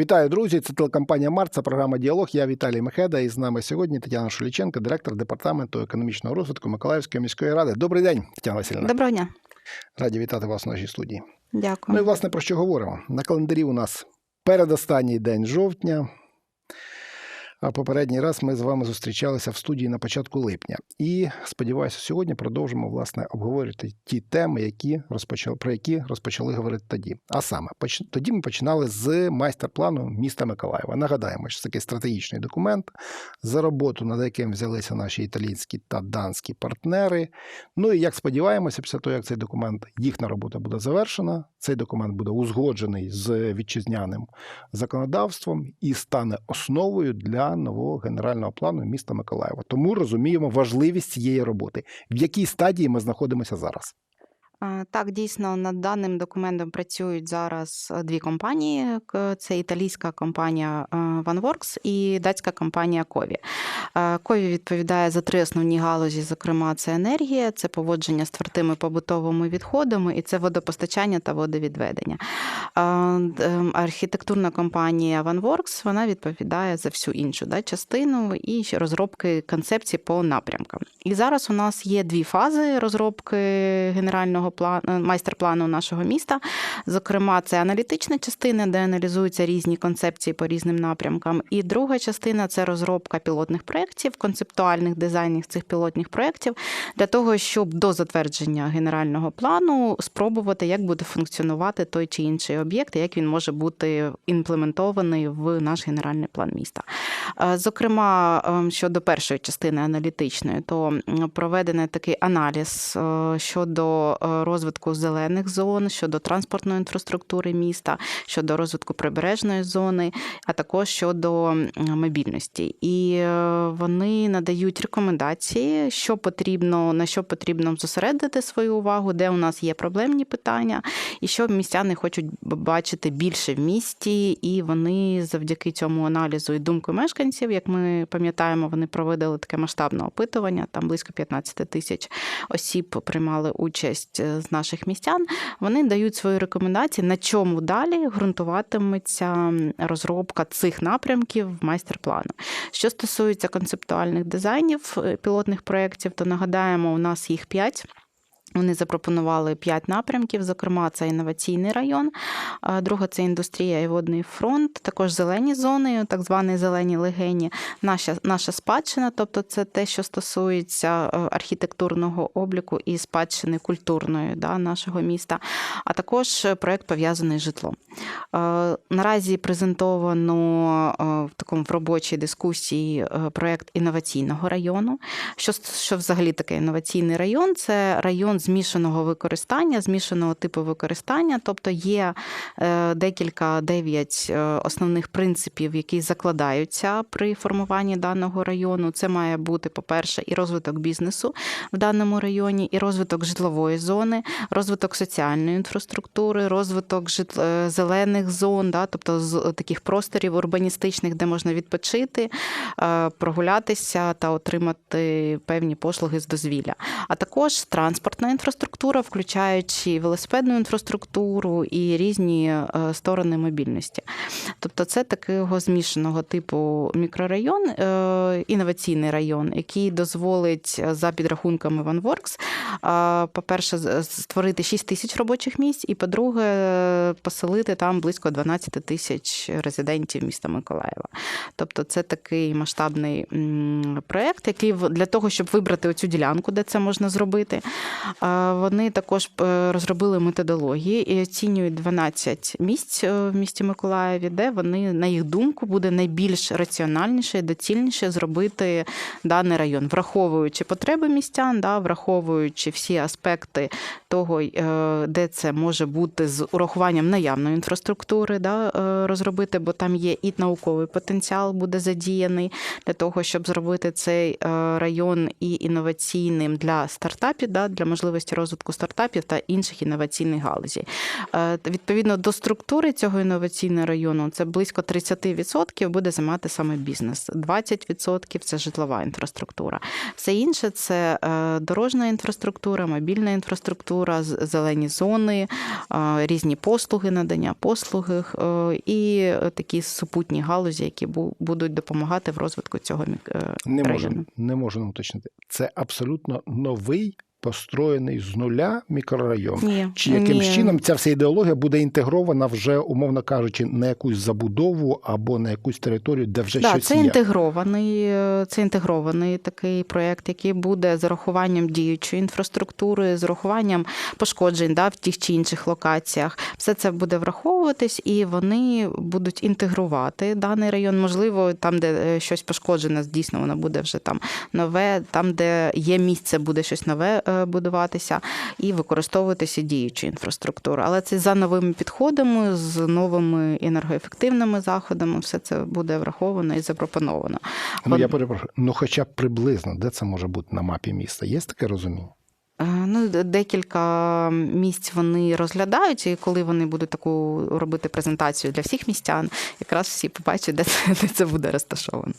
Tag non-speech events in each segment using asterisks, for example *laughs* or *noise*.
Вітаю, друзі! Це телекомпанія Март, це програма Діалог. Я Віталій Мехеда. І з нами сьогодні Тетяна Шуліченко, директор департаменту економічного розвитку Миколаївської міської ради. Добрий день, Тетяна Васильівна. Доброго дня. Раді вітати вас в нашій студії. Дякую. Ну і власне про що говоримо? На календарі у нас передостанній день жовтня. Попередній раз ми з вами зустрічалися в студії на початку липня. І сподіваюся, сьогодні продовжимо власне обговорювати ті теми, які розпочали про які розпочали говорити тоді. А саме, тоді ми починали з майстер-плану міста Миколаєва. Нагадаємо, що це такий стратегічний документ, за роботу над яким взялися наші італійські та данські партнери. Ну і як сподіваємося, після того, як цей документ, їхня робота буде завершена, цей документ буде узгоджений з вітчизняним законодавством і стане основою для нового генерального плану міста Миколаєва. Тому розуміємо важливість цієї роботи. В якій стадії ми знаходимося зараз? Так, дійсно, над даним документом працюють зараз е, дві компанії: це італійська компанія е, OneWorks і датська компанія Кові. Кові відповідає за три основні галузі, зокрема, це енергія, це поводження з твердими побутовими відходами, і це водопостачання та водовідведення. Ем, Архітектурна компанія OneWorks вона відповідає за всю іншу да, частину і розробки концепцій по напрямкам. І зараз у нас є дві фази розробки генерального плану майстер-плану нашого міста. Зокрема, це аналітична частина, де аналізуються різні концепції по різним напрямкам. І друга частина це розробка пілотних проєктів, концептуальних дизайнів цих пілотних проєктів для того, щоб до затвердження генерального плану спробувати, як буде функціонувати той чи інший об'єкт, як він може бути імплементований в наш генеральний план міста. Е, Зокрема, ем, щодо першої частини аналітичної, то проведений такий аналіз е, щодо е, розвитку зелених зон, щодо транспортної інфраструктури міста, щодо розвитку прибережної зони, а також щодо мобільності. І е, вони надають рекомендації, що потрібно, на що потрібно зосередити свою увагу, де у нас є проблемні питання, і що містяни хочуть бачити більше в місті, і вони завдяки цьому аналізу і думку мешканців, як ми пам'ятаємо, вони проводили таке масштабне опитування. Там близько 15 тисяч осіб приймали участь е, з наших містян. Вони дають свої рекомендації, на чому далі ґрунтуватиметься розробка цих напрямків майстер-плану. Що стосується концептуальних дизайнів е, пілотних проєктів, то нагадаємо, у нас їх 5. Вони запропонували п'ять напрямків. Зокрема, це інноваційний район, друга це індустрія і водний фронт, також зелені зони, так звані зелені легені, наша, наша спадщина, тобто це те, що стосується е, архітектурного обліку і спадщини культурної да, нашого міста, а також проект пов'язаний з житлом. Е, Наразі презентовано е, в такому в робочій дискусії проект інноваційного району. Що, що взагалі таке інноваційний район? Це район змішаного використання, змішаного типу використання, тобто є е, декілька дев'ять е, основних принципів, які закладаються при формуванні даного району. Це має бути, по-перше, і розвиток бізнесу в даному районі, і розвиток житлової зони, розвиток соціальної інфраструктури, розвиток житл... е, зелених зон, да, тобто з таких просторів урбаністичних, де можна відпочити, прогулятися та отримати певні послуги з дозвілля. А також транспортна інфраструктура, включаючи велосипедну інфраструктуру і різні е, сторони мобільності. Тобто, це такого змішаного типу мікрорайон, е, інноваційний район, який дозволить е, за підрахунками OneWorks, по-перше, створити 6 тисяч робочих місць, і по-друге, поселити там близько 12 тисяч резидентів міста Миколаєва. Тобто, це такий масштабний м, проект, який для того, щоб вибрати оцю ділянку, де це можна зробити. Вони також е, розробили методології і оцінюють 12 місць е, в місті Миколаєві, де вони, на їх думку, буде найбільш раціональніше і доцільніше зробити даний район, враховуючи потреби містян, да, враховуючи всі аспекти того, е, де це може бути з урахуванням наявної інфраструктури, да, розробити, бо там є і науковий потенціал буде задіяний для того, щоб зробити цей район і інноваційним для стартапів, да, для можливості можливості розвитку стартапів та інших інноваційних галузей. Е, Відповідно до структури цього інноваційного району, це близько 30% буде займати саме бізнес, 20% це житлова інфраструктура. Все інше це е, дорожня інфраструктура, мобільна інфраструктура, зелені зони, е, різні послуги, надання послуги е, і такі супутні галузі, які будуть допомагати в розвитку цього Не можу, району. не можу уточнити. Це абсолютно новий, построєний з нуля мікрорайон. Ні, Чи яким ні. чином ця вся ідеологія буде інтегрована вже, умовно кажучи, на якусь забудову або на якусь територію, де вже Да, щось це є? інтегрований, це інтегрований такий проєкт, який буде з урахуванням діючої інфраструктури, з урахуванням пошкоджень да, в тих чи інших локаціях. Все це буде враховуватись, і вони будуть інтегрувати даний район. Можливо, там, де е, щось пошкоджене, дійсно воно буде вже там нове. Там, де є місце, буде щось нове е, будуватися і використовуватися діючу інфраструктуру. Але це за новими підходами, з новими енергоефективними заходами, все це буде враховано і запропоновано. Ну, я перепрошую, ну хоча б приблизно, де це може бути на мапі міста? Є таке розуміння? Е, Ну, декілька місць вони розглядаються, і коли вони будуть таку робити презентацію для всіх містян, якраз всі побачать, де це, де це буде розташовано.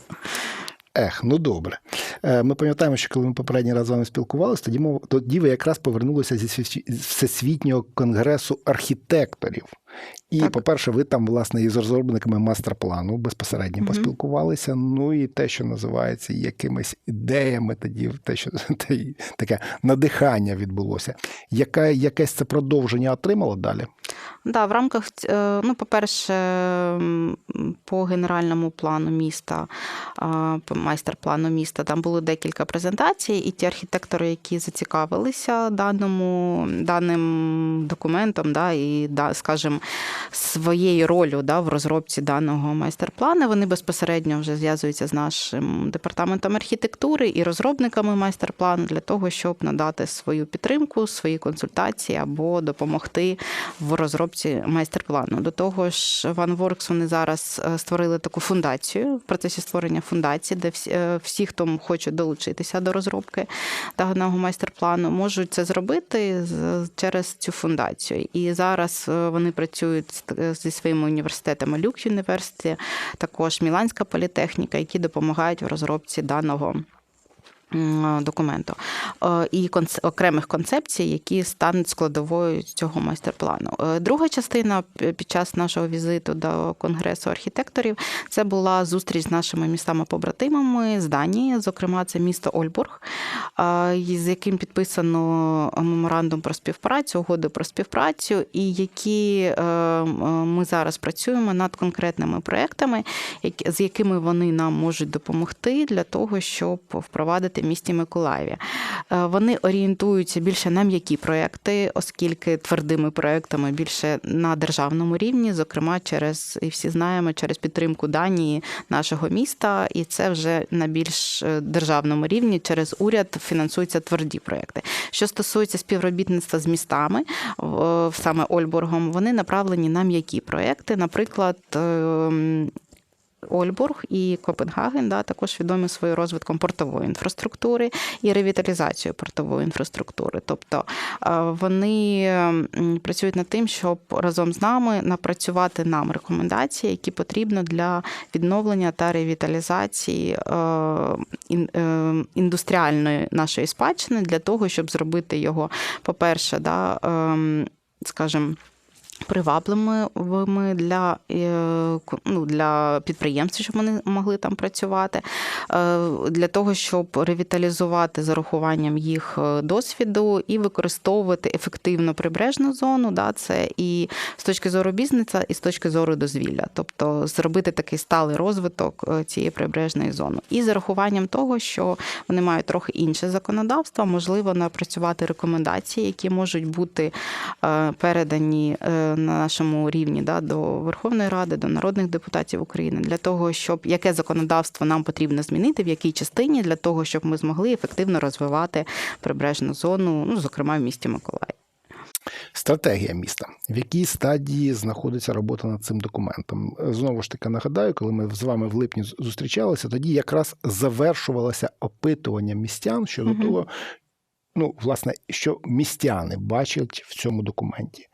Ех, ну добре. Е, Ми пам'ятаємо, що коли ми попередній раз з вами спілкувалися, тоді мов тоді ви якраз повернулися зі сві- всесвітнього конгресу архітекторів. І, Так. по-перше, ви там, власне, із розробниками мастер-плану безпосередньо Мгм. поспілкувалися. Ну і те, що називається якимись ідеями, тоді те, що *laughs* те, таке надихання відбулося. Яка, якесь це продовження отримало далі? Да, в рамках, е, ну, по-перше, по генеральному плану міста, по майстер-плану міста, там було декілька презентацій, і ті архітектори, які зацікавилися даному, даним документом, да, і, да, скажімо, своєю ролью да, в розробці даного майстер-плану, вони безпосередньо вже зв'язуються з нашим департаментом архітектури і розробниками майстер-плану для того, щоб надати свою підтримку, свої консультації або допомогти в розробці майстер-плану. До того ж, OneWorks вони зараз е, створили таку фундацію в процесі створення фундації, де всі, е, всі, хто хоче долучитися до розробки даного майстер-плану, можуть це зробити через цю фундацію. І зараз е, вони працюють е, зі своїми університетами Люк Юніверситі, також Міланська політехніка, які допомагають в розробці даного. Документу Е, і окремих концепцій, які стануть складовою цього майстер-плану. Е, Друга частина під час нашого візиту до конгресу архітекторів це була зустріч з нашими містами-побратимами з Данії, зокрема, це місто Ольбург, е, з яким підписано меморандум про співпрацю, угоду про співпрацю, і які ми зараз працюємо над конкретними проектами, з якими вони нам можуть допомогти для того, щоб впровадити в місті Миколаєві. Е, Вони орієнтуються більше на м'які проекти, оскільки твердими проектами більше на державному рівні, зокрема через і всі знаємо, через підтримку Данії нашого міста, і це вже на більш е, державному рівні через уряд фінансуються тверді проекти. Що стосується співробітництва з містами, в- саме Ольборгом, вони направлені на м'які проекти, наприклад. Ольбург і Копенгаген да, також відомі своїм розвитком портової інфраструктури і ревіталізацією портової інфраструктури. Тобто е, вони працюють над тим, щоб разом з нами напрацювати нам рекомендації, які потрібно для відновлення та ревіталізації е, е, індустріальної нашої спадщини для того, щоб зробити його, по-перше, да, ем, скажімо, привабливими для, е, ну, для підприємців, щоб вони могли там працювати, е, для того, щоб ревіталізувати з урахуванням їх е, досвіду і використовувати ефективно прибережну зону. Да, це і з точки зору бізнесу, і з точки зору дозвілля, тобто зробити такий сталий розвиток цієї прибережної зони. І з урахуванням того, що вони мають трохи інше законодавство, можливо, напрацювати рекомендації, які можуть бути передані на нашому рівні да, до Верховної Ради, до народних депутатів України для того, щоб яке законодавство нам потрібно змінити, в якій частині для того, щоб ми змогли ефективно розвивати прибережну зону, ну зокрема в місті Миколаїв. Стратегія міста. В якій стадії знаходиться робота над цим документом? Знову ж таки нагадаю, коли ми з вами в липні зустрічалися, тоді якраз завершувалося опитування містян щодо Мгм. того, ну, власне, що містяни бачать в цьому документі.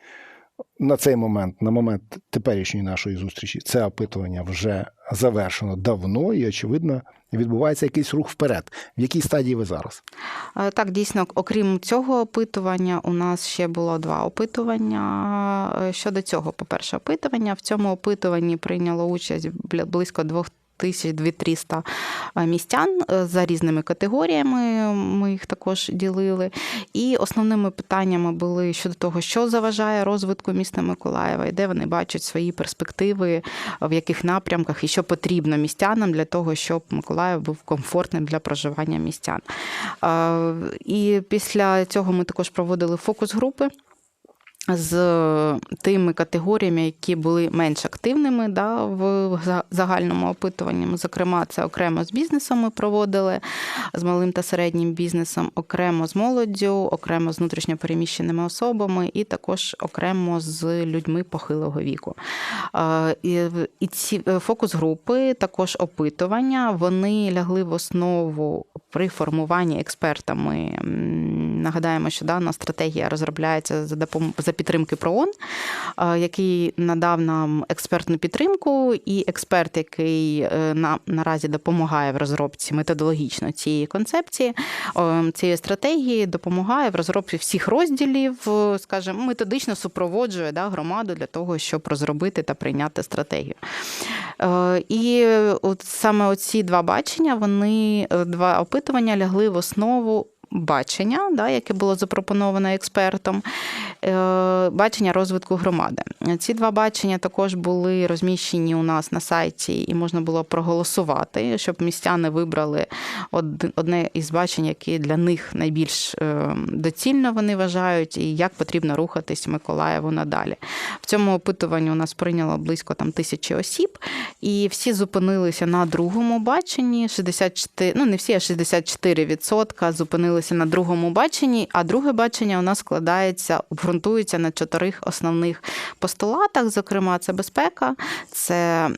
На цей момент, на момент теперішньої нашої зустрічі, це опитування вже завершено давно і, очевидно, відбувається якийсь рух вперед. В якій стадії ви зараз? Е, Так, дійсно, окрім цього опитування, у нас ще було два опитування. Е, Щодо цього, по-перше, опитування. В цьому опитуванні прийняло участь близько двох. 1200 містян е, за різними категоріями. Ми їх також ділили. І основними питаннями були щодо того, що заважає розвитку міста Миколаєва, і де вони бачать свої перспективи, в яких напрямках і що потрібно містянам для того, щоб Миколаїв був комфортним для проживання містян. Е, І після цього ми також проводили фокус-групи. З тими категоріями, які були менш активними да, в загальному опитуванні. Зокрема, це окремо з бізнесом ми проводили, з малим та середнім бізнесом, окремо з молоддю, окремо з внутрішньопереміщеними особами і також окремо з людьми похилого віку. Е, І, ці е, фокус-групи, також опитування, вони лягли в основу при формуванні експертами. Нагадаємо, що дана стратегія розробляється за допом... за підтримки ПРООН, е, який надав нам експертну підтримку, і експерт, який е, на, наразі допомагає в розробці методологічно цієї концепції, е, цієї стратегії, допомагає в розробці всіх розділів, скажімо, методично супроводжує да, громаду для того, щоб розробити та прийняти стратегію. І от саме оці два бачення, вони два опитування лягли в основу. Бачення, да, яке було запропоновано експертом, е, бачення розвитку громади. Ці два бачення також були розміщені у нас на сайті, і можна було проголосувати, щоб містяни вибрали одне із бачень, яке для них найбільш е, доцільно вони вважають, і як потрібно рухатись Миколаєву надалі. В цьому опитуванні у нас прийняло близько там тисячі осіб, і всі зупинилися на другому баченні. 64, ну не всі, а 64% зупинилися на другому баченні. А друге бачення у нас складається, обґрунтується на чотирьох основних постулатах. Зокрема, це безпека, це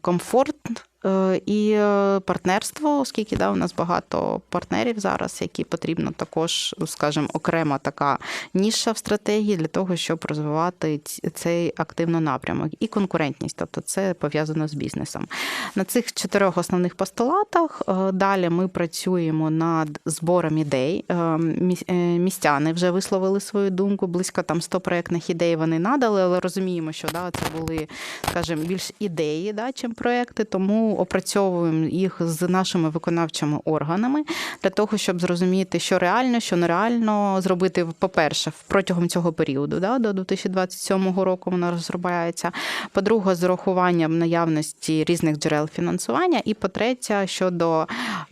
комфорт. Е, І е, партнерство, оскільки да, у нас багато партнерів зараз, які потрібно також, скажімо, окрема така ніша в стратегії для того, щоб розвивати цей активно напрямок, і конкурентність, тобто це пов'язано з бізнесом. На цих чотирьох основних постулатах е, далі ми працюємо над збором ідей. Міс- Містяни вже висловили свою думку. Близько там 100 проєктних ідей вони надали, але розуміємо, що да, це були, скажімо, більш ідеї, да, чим проєкти, тому опрацьовуємо їх з нашими виконавчими органами для того, щоб зрозуміти, що реально, що нереально зробити, по-перше, протягом цього періоду, да, до 2027 року вона розробляється. По-друге, з урахуванням наявності різних джерел фінансування. І по-третє, щодо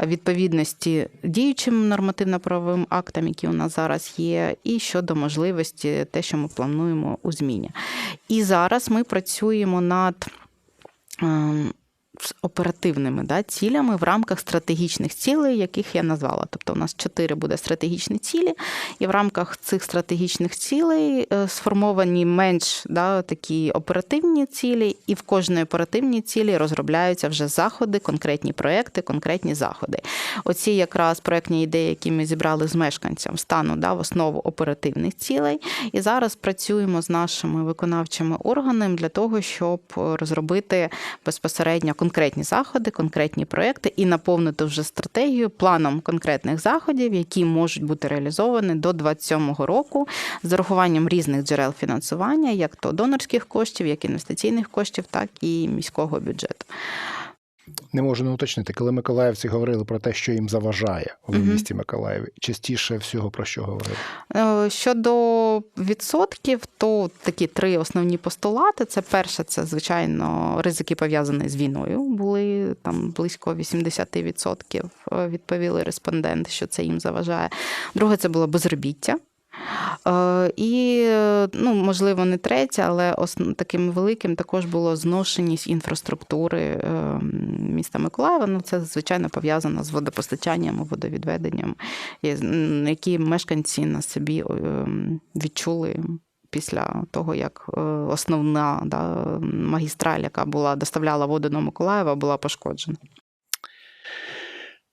відповідності діючим нормативно-правовим актам, які у нас зараз є, і щодо можливості те, що ми плануємо у зміні. І зараз ми працюємо над. З оперативними да, цілями в рамках стратегічних цілей, яких я назвала. Тобто у нас чотири буде стратегічні цілі, і в рамках цих стратегічних цілей е, сформовані менш да, такі оперативні цілі, і в кожної оперативній цілі розробляються вже заходи, конкретні проекти, конкретні заходи. Оці якраз проектні ідеї, які ми зібрали з мешканцям, стануть да, в основу оперативних цілей. І зараз працюємо з нашими виконавчими органами для того, щоб розробити безпосередньо конкретні заходи, конкретні проекти і наповнити вже стратегію планом конкретних заходів, які можуть бути реалізовані до 2027 року з урахуванням різних джерел фінансування, як то донорських коштів, як інвестиційних коштів, так і міського бюджету. Не можу не уточнити, коли миколаївці говорили про те, що їм заважає в місті Миколаєві, частіше всього про що говорили? Е, Щодо відсотків, то такі три основні постулати. Це перше, це звичайно ризики пов'язані з війною. Були там близько 80% е, відповіли респонденти, що це їм заважає. Друге, це було безробіття. Е, І, е, ну, можливо, не третє, але таким великим також було зношеність інфраструктури е, міста Миколаєва. Ну, це, звичайно, пов'язано з водопостачанням, водовідведенням, які мешканці на собі е, відчули. Після того, як е, основна да, магістраль, яка була доставляла воду до Миколаєва, була пошкоджена.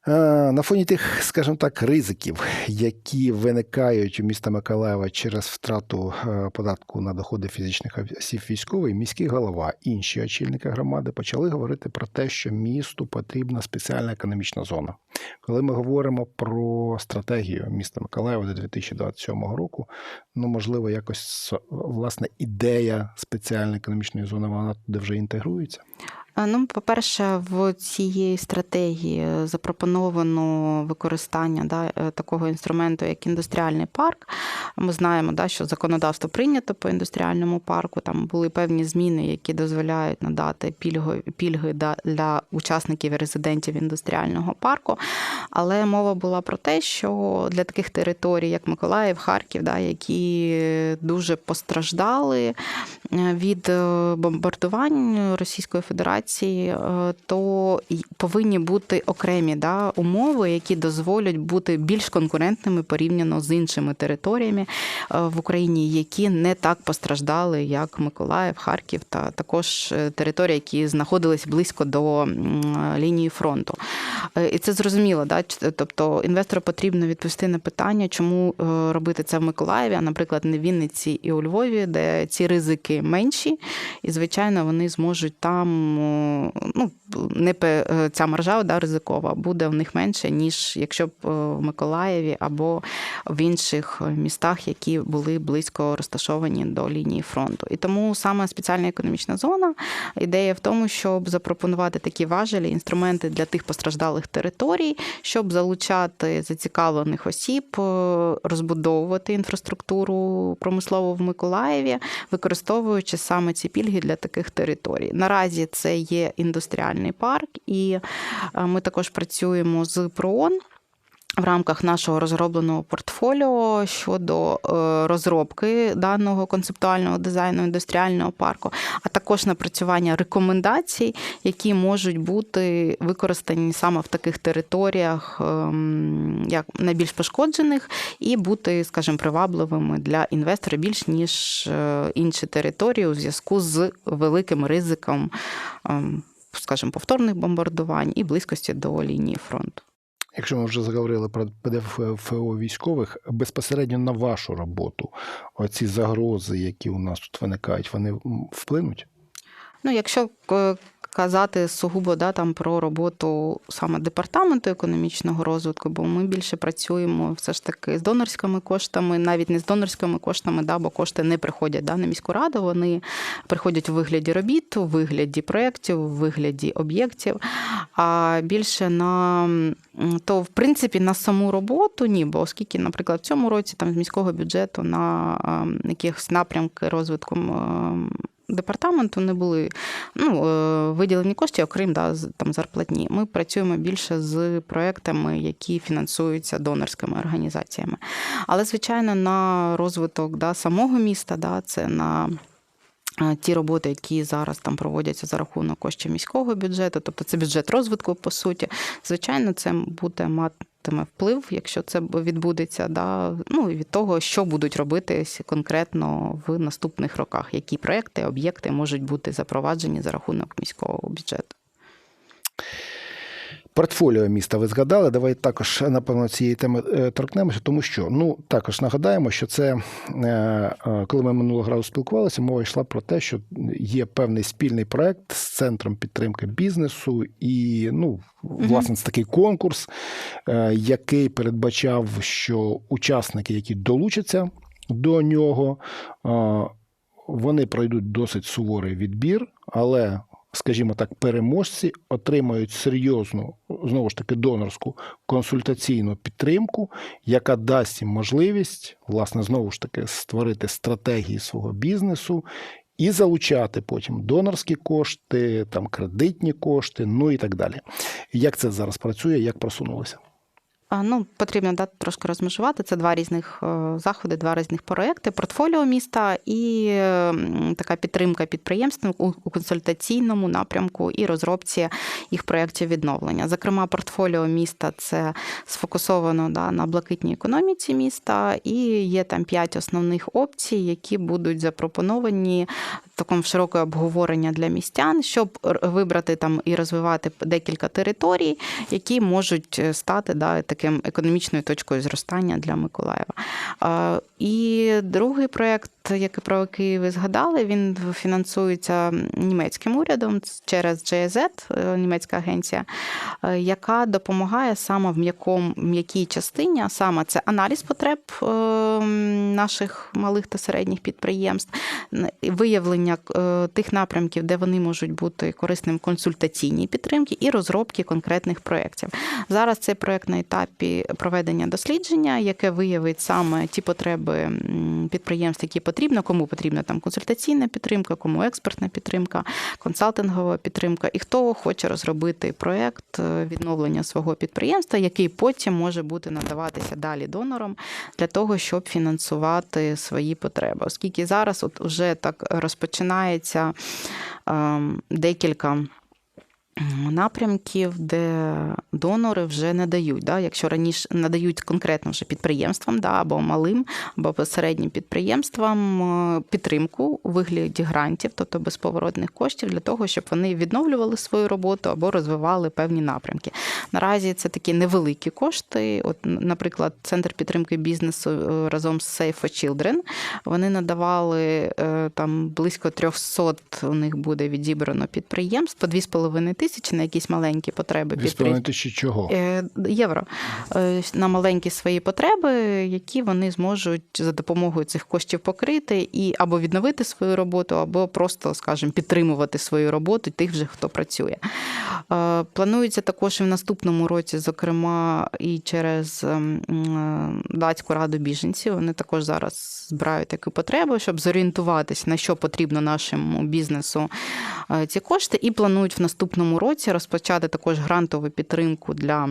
Е, На фоні тих, скажімо так, ризиків, які виникають у міста Миколаєва через втрату е, податку на доходи фізичних осіб військовий, міський голова, інші очільники громади почали говорити про те, що місту потрібна спеціальна економічна зона. Коли ми говоримо про стратегію міста Миколаєва до 2027 року, ну можливо, якось власне ідея спеціальної економічної зони вона туди вже інтегрується. Е, Ну, по-перше, в цієї стратегії запропоновано використання да, е, такого інструменту, як індустріальний парк. Ми знаємо, да, що законодавство прийнято по індустріальному парку. Там були певні зміни, які дозволяють надати пільги, пільги для учасників і резидентів індустріального парку. Але мова була про те, що для таких територій, як Миколаїв, Харків, да, які дуже постраждали е, від е, бомбардувань Російської Федерації, е, то повинні бути окремі да, умови, які дозволять бути більш конкурентними порівняно з іншими територіями е, в Україні, які не так постраждали, як Миколаїв, Харків, та також е, території, які знаходились близько до лінії фронту. І це зрозуміло, да? тобто інвестору потрібно відповісти на питання, чому робити це в Миколаєві, а, наприклад, не в Вінниці і у Львові, де ці ризики менші, і звичайно вони зможуть там ну, не е, ця маржа да, ризикова буде в них менше, ніж якщо б е, в Миколаєві або в інших містах, які були близько розташовані до лінії фронту. І тому саме спеціальна економічна зона ідея в тому, щоб запропонувати такі важелі, інструменти для тих постраждалих територій, щоб залучати зацікавлених осіб, е, розбудовувати інфраструктуру промислову в Миколаєві, використовуючи саме ці пільги для таких територій. Наразі це є індустріальний парк, і е, ми також працюємо з ПРООН. В рамках нашого розробленого портфоліо щодо е, розробки даного концептуального дизайну індустріального парку, а також напрацювання рекомендацій, які можуть бути використані саме в таких територіях, ем, як найбільш пошкоджених, і бути, скажімо, привабливими для інвестора більш ніж е, інші території у зв'язку з великим ризиком, ем, скажімо, повторних бомбардувань і близькості до лінії фронту. Якщо ми вже заговорили про ПДФО військових, безпосередньо на вашу роботу, оці загрози, які у нас тут виникають, вони вплинуть? Ну, якщо е, казати сугубо да, там, про роботу саме департаменту економічного розвитку, бо ми більше працюємо все ж таки з донорськими коштами, навіть не з донорськими коштами, да, бо кошти не приходять да, на міську раду, вони приходять у вигляді робіт, у вигляді проєктів, у вигляді об'єктів. А більше на то, в принципі, на саму роботу ні, бо оскільки, наприклад, в цьому році там з міського бюджету на ем, якихось напрямки розвитку департаменту не були ну, е, виділені кошти, окрім да, там, зарплатні. Ми працюємо більше з проектами, які фінансуються донорськими організаціями. Але, звичайно, на розвиток да, самого міста, да, це на ті роботи, які зараз там проводяться за рахунок коштів міського бюджету, тобто це бюджет розвитку, по суті. Звичайно, це буде матиме вплив, якщо це відбудеться, да, ну і від того, що будуть робити конкретно в наступних роках, які проекти, об'єкти можуть бути запроваджені за рахунок міського бюджету. Портфоліо міста ви згадали. Давай також напевно цієї теми е, торкнемося, тому що ну також нагадаємо, що це е, е, коли ми минулого разу спілкувалися, мова йшла про те, що є певний спільний проект з центром підтримки бізнесу, і ну власне це такий конкурс, який передбачав, що учасники, які долучаться до нього, вони пройдуть досить суворий відбір, але скажімо так, переможці отримають серйозну, знову ж таки, донорську консультаційну підтримку, яка дасть їм можливість, власне, знову ж таки, створити стратегії свого бізнесу і залучати потім донорські кошти, там кредитні кошти, ну і так далі. Як це зараз працює, як просунулося? Ну, потрібно да, трошки розмежувати. Це два різних е, заходи, два різних проекти: портфоліо міста і така підтримка підприємств у, у консультаційному напрямку і розробці їх проєктів відновлення. Зокрема, портфоліо міста це сфокусовано да, на блакитній економіці міста, і є там п'ять основних опцій, які будуть запропоновані в такому широке обговорення для містян, щоб вибрати там і розвивати декілька територій, які можуть е, стати да, таким економічною точкою зростання для Миколаєва. І другий проєкт, який про який ви згадали, він фінансується німецьким урядом через GIZ, е, німецька агенція, е, яка допомагає саме в м'якому м'якій частині, а саме це аналіз потреб е, наших малих та середніх підприємств, виявлення тих напрямків, де вони можуть бути корисним консультаційній підтримки і розробки конкретних проєктів. Зараз цей проєкт на етапі проведення дослідження, яке виявить саме ті потреби підприємств, які потрібно, кому потрібна там консультаційна підтримка, кому експертна підтримка, консалтингова підтримка, і хто хоче розробити проєкт е, відновлення свого підприємства, який потім може бути надаватися далі донорам для того, щоб фінансувати свої потреби. Оскільки зараз от вже так розпочинається ем, декілька напрямків, де донори вже не дають. Да? Якщо раніше надають конкретно вже підприємствам, да, або малим, або середнім підприємствам е, підтримку у вигляді грантів, тобто безповоротних коштів, для того, щоб вони відновлювали свою роботу або розвивали певні напрямки. Наразі це такі невеликі кошти. От, наприклад, центр підтримки бізнесу е, разом з Save for Children вони надавали е, там близько 300 у них буде відібрано підприємств по 2,5 тисячі на якісь маленькі потреби 2,5 тисячі чого? Е, євро е, на маленькі свої потреби, які вони зможуть за допомогою цих коштів покрити і або відновити свою роботу, або просто, скажімо, підтримувати свою роботу тих вже, хто працює. Е, Планується також і в наступному році, зокрема, і через ем, датську раду біженців. Вони також зараз збирають таку потребу, щоб зорієнтуватися, на що потрібно нашому бізнесу ці кошти, і планують в наступному році розпочати також грантову підтримку для.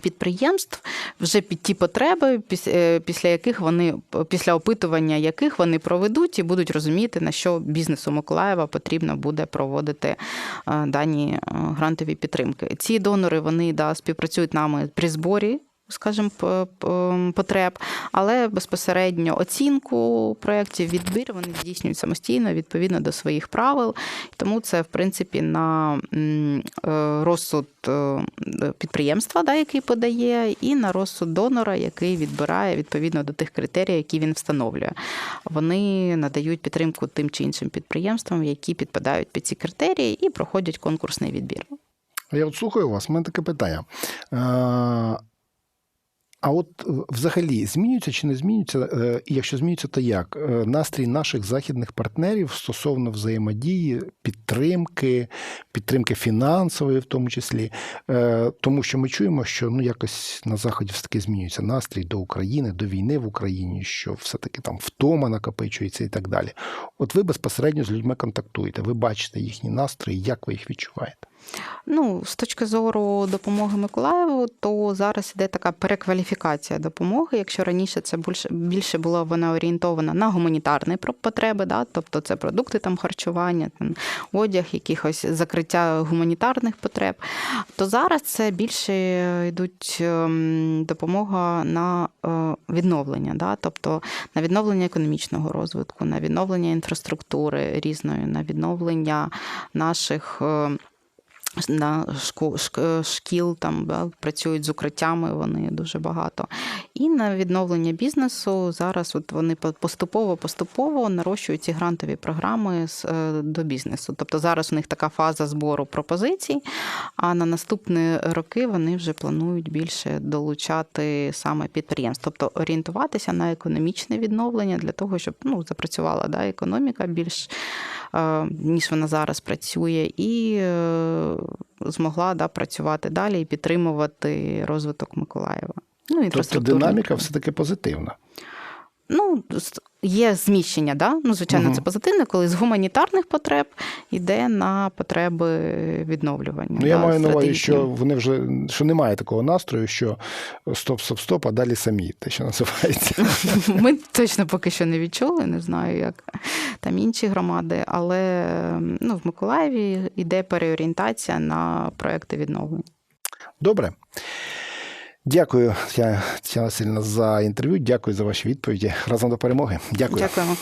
Підприємств вже під ті потреби, е, після яких вони після опитування яких вони проведуть і будуть розуміти, на що бізнесу Миколаєва потрібно буде проводити е, дані е, грантові підтримки. Ці донори вони да, співпрацюють нами при зборі. П- потреб, але безпосередньо оцінку проєктів, відбір вони здійснюють самостійно відповідно до своїх правил. Тому це, в принципі, на е, розсуд е, підприємства, да, який подає, і на розсуд донора, який відбирає відповідно до тих критеріїв, які він встановлює. Вони надають підтримку тим чи іншим підприємствам, які підпадають під ці критерії, і проходять конкурсний відбір. Я от слухаю вас, у мене таке питання. А от е, взагалі змінюється чи не змінюється? Е, якщо змінюється, то як? Е, Настрій наших західних партнерів стосовно взаємодії, підтримки, підтримки фінансової, в тому числі. Тому що ми чуємо, що ну якось на заході все таки змінюється настрій до України, до війни в Україні, що все-таки там втома накопичується і так далі. От ви безпосередньо з людьми контактуєте, ви бачите їхні настрої, як ви їх відчуваєте? Ну, з точки зору допомоги Миколаєву, то зараз іде така перекваліфікація допомоги. Якщо раніше це більше більше була вона орієнтована на гуманітарні потреби, да, тобто це продукти там харчування, там одяг, якихось закриття гуманітарних потреб, то зараз це більше йдуть ем, допомога на е, відновлення, да, тобто на відновлення економічного розвитку, на відновлення інфраструктури різної, на відновлення наших. На шкіл там да, працюють з укриттями, вони дуже багато. І на відновлення бізнесу зараз от вони по- поступово-поступово нарощують ці грантові програми з, е, до бізнесу. Тобто зараз у них така фаза збору пропозицій, а на наступні роки вони вже планують більше долучати саме підприємств, тобто орієнтуватися на економічне відновлення для того, щоб ну, запрацювала да, економіка більш ніж вона зараз працює, і е, змогла да, працювати далі і підтримувати розвиток Миколаєва. Ну, Тобто динаміка все-таки позитивна. Ну, є зміщення, да? ну, звичайно, Мгм. це позитивне, коли з гуманітарних потреб йде на потреби відновлювання. Ну, я да, маю на увазі, що вони вже що немає такого настрою, що стоп, стоп, стоп, а далі самі, те, що називається. Ми точно поки що не відчули, не знаю, як там інші громади, але ну, в Миколаєві йде переорієнтація на проекти відновлення. Добре. Дякую, Тетяна Васильівна, за інтерв'ю. Дякую за ваші відповіді. Разом до перемоги. Дякую. Дякуємо.